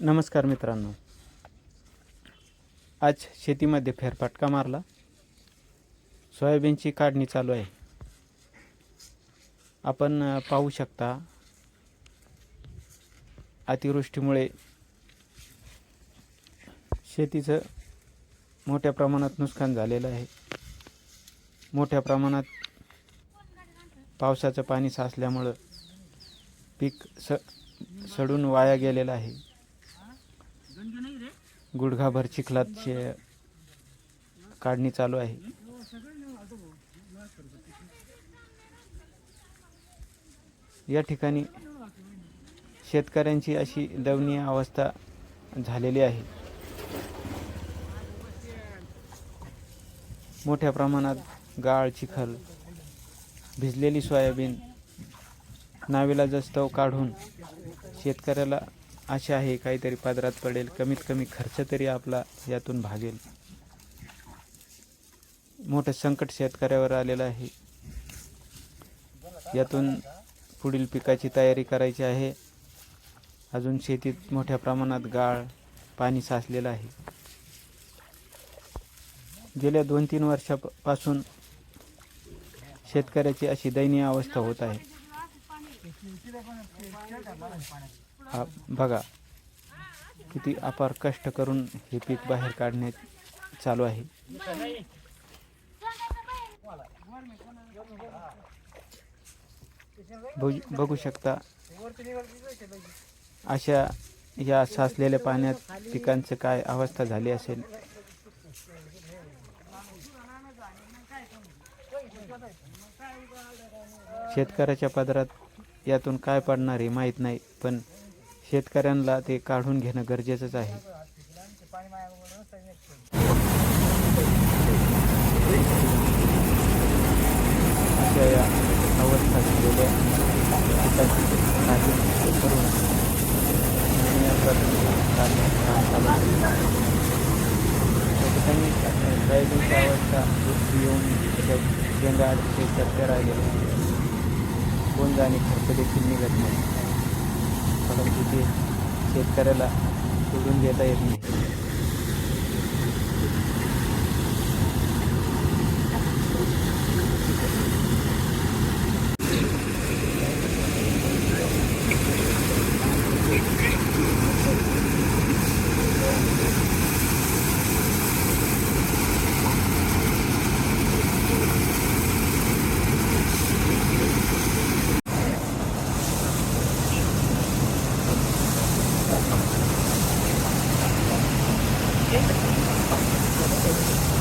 नमस्कार मित्रांनो. आज शेतीमध्ये फेरफटका मारला. सोयाबीनची काढणी चालू आहे. आपण पाहू शकता अतिवृष्टीमुळे शेतीचं मोठ्या प्रमाणात नुकसान झालेलं आहे. मोठ्या प्रमाणात पावसाचं पाणी साचल्यामुळं पीक स सडून वाया गेलेलं आहे. गुडघाभर चिखलात शे काढणी चालू आहे. या ठिकाणी शेतकऱ्यांची अशी दयनीय अवस्था झालेली आहे. मोठ्या प्रमाणात गाळ चिखल भिजलेली सोयाबीन नावेला जस्तव काढून शेतकऱ्याला आशा आहे काहीतरी पदरात पडेल. कमीत कमी खर्च तरी आपला यातून भागेल. मोठं संकट शेतकऱ्यावर आलेलं आहे. यातून पुढील पिकाची तयारी करायची आहे. अजून शेतीत मोठ्या प्रमाणात गाळ पाणी साचलेलं आहे. गेल्या दोन तीन वर्षापासून शेतकऱ्याची अशी दयनीय अवस्था होत आहे. हा बघा किती अपार कष्ट करून हे पीक बाहेर काढणे चालू आहे. बघू- बघू शकता अशा या साचलेल्या पाण्यात पिकांचं काय अवस्था झाली असेल? शेतकऱ्याच्या पदरात यातून काय पडणार आहे माहीत नाही पण शेतकऱ्यांना ते काढून घेणं गरजेचंच आहे. अशा या अवस्था झालेल्या करून ठिकाणी अवस्था येऊन त्याच्या शेंगा अतिशय चपट्या कोण जाणे खर्च देखील निघत नाही. परंतु ते शेतकऱ्याला सोडून देता येत नाही. です。